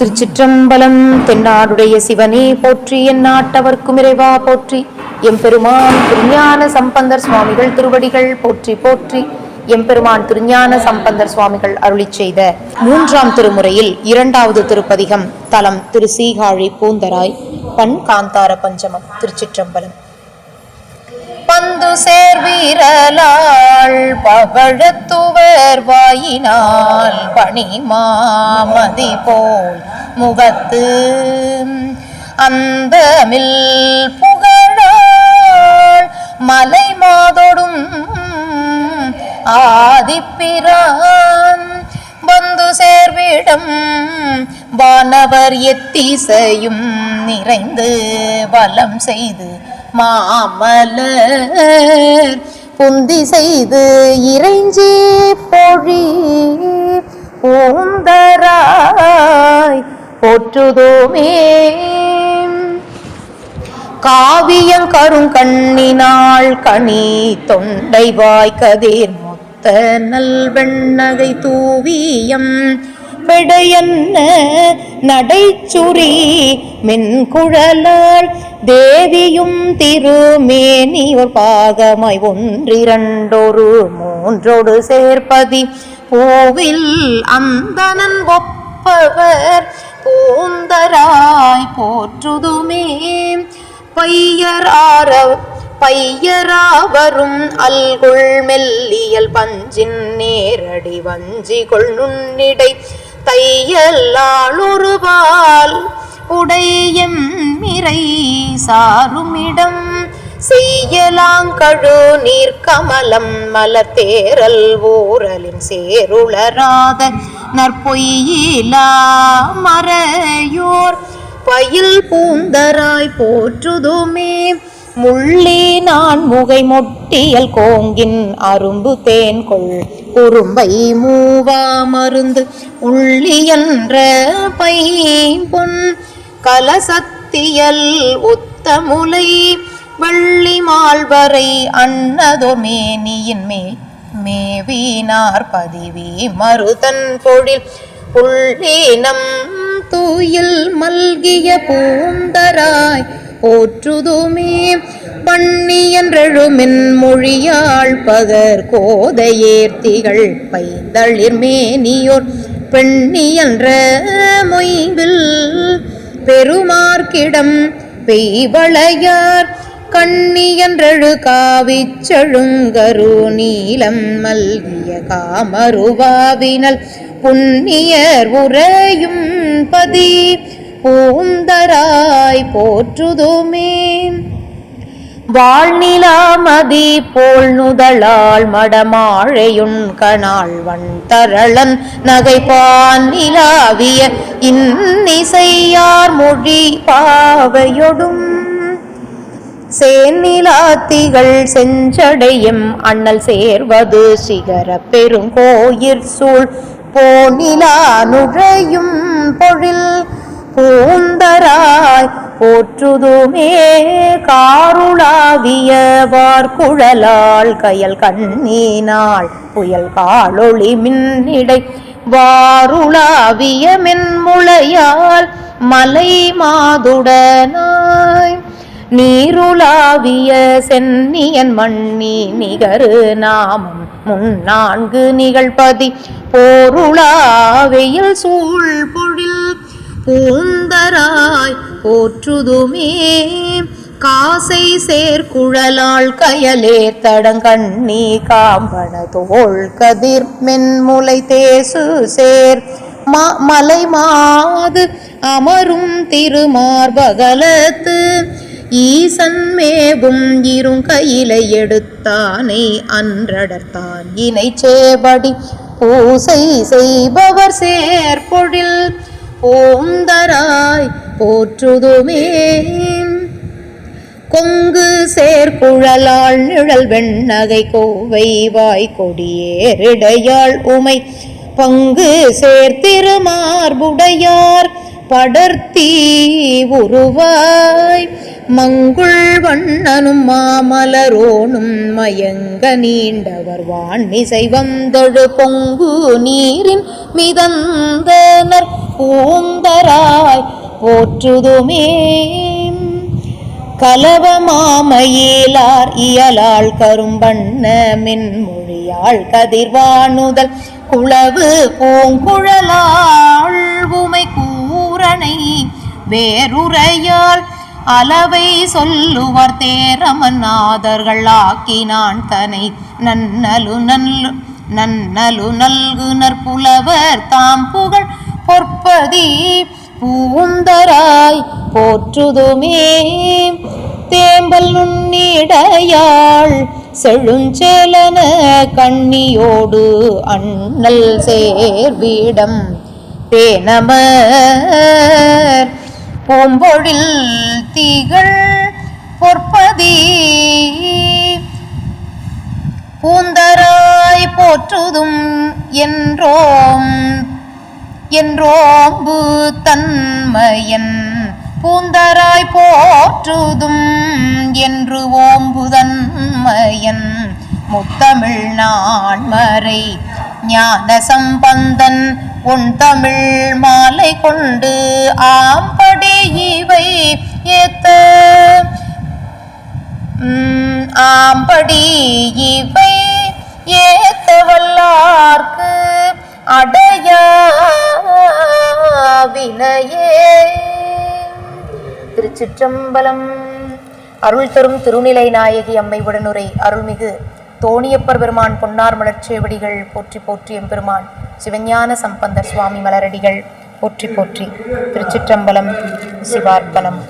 திருச்சிற்றம்பலம் தென்னாடுடைய சிவனே போற்றி என் நாட்டவர்க்கும் இறைவா போற்றி. எம்பெருமான் திருஞான சம்பந்தர் சுவாமிகள் திருவடிகள் போற்றி போற்றி. எம்பெருமான் திருஞான சம்பந்தர் சுவாமிகள் அருளிச் செய்த மூன்றாம் திருமுறையில் இரண்டாவது திருப்பதிகம் தலம் திரு சீகாழி பூந்தராய் பண் காந்தார பஞ்சமம் திருச்சிற்றம்பலம். பந்து சேர்வீரலாள் பகழத்துவர் வாயினால் பணிமாமதி போல் முகத்து. அந்த மில் புகழாள் மலை மாதொடும் ஆதிப்பிரான். வந்து சேர்விடம் வானவர் எத்திசையும் நிறைந்து வலம் செய்து மாமலர் புந்தி செய்து இறைஞ்சி பொழி பூந்தராய் போற்றுதோமே. காவியம் கருங்கண்ணினாள் கனி தொண்டை வாய்க்கதேர் மொத்த நல்வெண்ணகை தூவியம். விடையன்ன நடைச்சுரி மென்குழலாள் தேவியும் திருமேனி ஒரு பாகமாய் ஒன்றிரண்டொரு மூன்றோடு சேர்ப்பதி. பூவில் அந்தனன் ஒப்பவர் பூந்தராய் போற்றுதுமே. பையரார பையராவரும் அல்குள் மெல்லியல் பஞ்சின் நேரடி வஞ்சி கொள் நுண்ணிடை. தையல்லாளுருவால் உடையம் மிரை சாருமிடம். செய்யலாங்கழு நீர்க்கமலம் மலத்தேரல் ஊரலின் சேருளராத நற்பொய்யிலா மறையோர். பயில் பூந்தராய் போற்றுதுமே முள்ளி நான் முகை மொட்டியல் கோங்கின் அரும்பு தேன் கொள் குறும்பை மூவா மருந்து உள்ளியன்ற பைம்பொன் கலசத்தியல் உத்தமுலை வெள்ளி மால்வரை அன்னதோர் மேனியின் மே மேவினார் பதிவி மருதன் பொழில் புள்ளீனம் தூயில் மல்கிய பூந்தரா போற்றுதுமே. பண்ணி என்றெழுமின் மொழியாள் பகர் கோதையேர்த்திகள் பைந்தளிர் மேனியோர். பெண்ணி என்ற மொய்வில் பெருமார்க்கிடம் பெய்வளையார். கண்ணியன்றழு காவிச்சழுங்கரு நீலம் மல்கிய காமருவாவினல். புண்ணியர் உரையும் பதி பூந்தராய் போற்றுதுமே. வாழ்நிலாமதி போல் நுதலால் மடமாழையுண் கணாள் வன் தரளன் நகைப்பான் நிலாவிய இன்னிசையார் மொழி பாவையொடும். சேநிலாத்திகள் செஞ்சடையும் அண்ணல் சேர்வது சிகர பெருங்கோயிற் சூழ். போனிலா நுழையும் பொழில் பூந்தராய் போற்றுதுமே காருளாவிய குழலால் கயல் கண்ணீனாள் புயல் காலொளி மின்னிடை. வாருளாவிய மென்முளையால் மலை மாதுடனாய். நீருளாவிய சென்னியன் மண்ணி நிகரு நாமம் முன்னான்கு நிகழ்பதி. போருளாவையில் சூழ் பொழில் பூந்தராய் போற்றுதுமே. காசை சேர்குழலாள் கயலே தடங்கண்ணி காம்பன தோல் கதிர் மென்முலை தேசு சேர். மா மலை மாது அமரும் திருமார்பகலத்து ஈசன் மேவும் இருங்கையிலை எடுத்தானை அன்றடர்த்தான். இணை சேபடி பூசை செய்பவர் சேர்பொழில் ஓந்தராய் போற்றுதுமே. கொங்கு சேர்குழலாள் நிழல் வெண்ணகை கோவை வாய் கொடியேறிடையாள் உமை. பங்கு சேர்த்திருமார்புடையார் படர்த்தி உருவாய். மங்குள் வண்ணனும் மாமலரோனும் மயங்க நீண்டவர் வான்மிசை வந்தழு பொங்கு நீரின் மிதந்தனர் பூந்தராய் போற்றுதுமே. கலவ மாமையேலார் இயலாள் கரும்பண்ண மின்மொழியாள் கதிர்வானுதல் குளவு பூங்குழலாள் உமை கூரனை வேறுரையால் அளவை சொல்லுவர் ஆதர்கள் ஆக்கினான் தனை. நன்னலு நல்லு நன்னலு நல்குனர் புலவர் தாம் புகழ் பொற்பதி பூந்தராய் போற்றுதுமே. தேம்பல் நுண்ணிடையாள் செழுஞ்சேலன கண்ணியோடு அண்ணல் சேர்விடம் தேனமர் பூம்பொழில் திகழ் பொற்பதி. பூந்தராய் போற்றுதும் என்றோம் என்றோம்பு தன்மையன். பூந்தராய் போற்றுதும் என்று ஓம்புதன்மையன் முத்தமிழ் நான்மறை ஞான சம்பந்தன் உன் தமிழ் மாலை கொண்டு ஆம்படி இவை ஏத்த ஆம்படி இவை ஏத்த வல்லார்க்கு அடையா வினையே. திருச்சிற்றம்பலம் அருள் தரும் திருநிலை நாயகி அம்மை உடனுரை அருள்மிகு தோணியப்பர் பெருமான் பொன்னார் மலர்ச்சேவடிகள் போற்றி போற்றி எம்பெருமான். சிவஞான சம்பந்தர் சுவாமி மலரடிகள் போற்றி போற்றி. திருச்சிற்றம்பலம் சிவார்ப்பணம்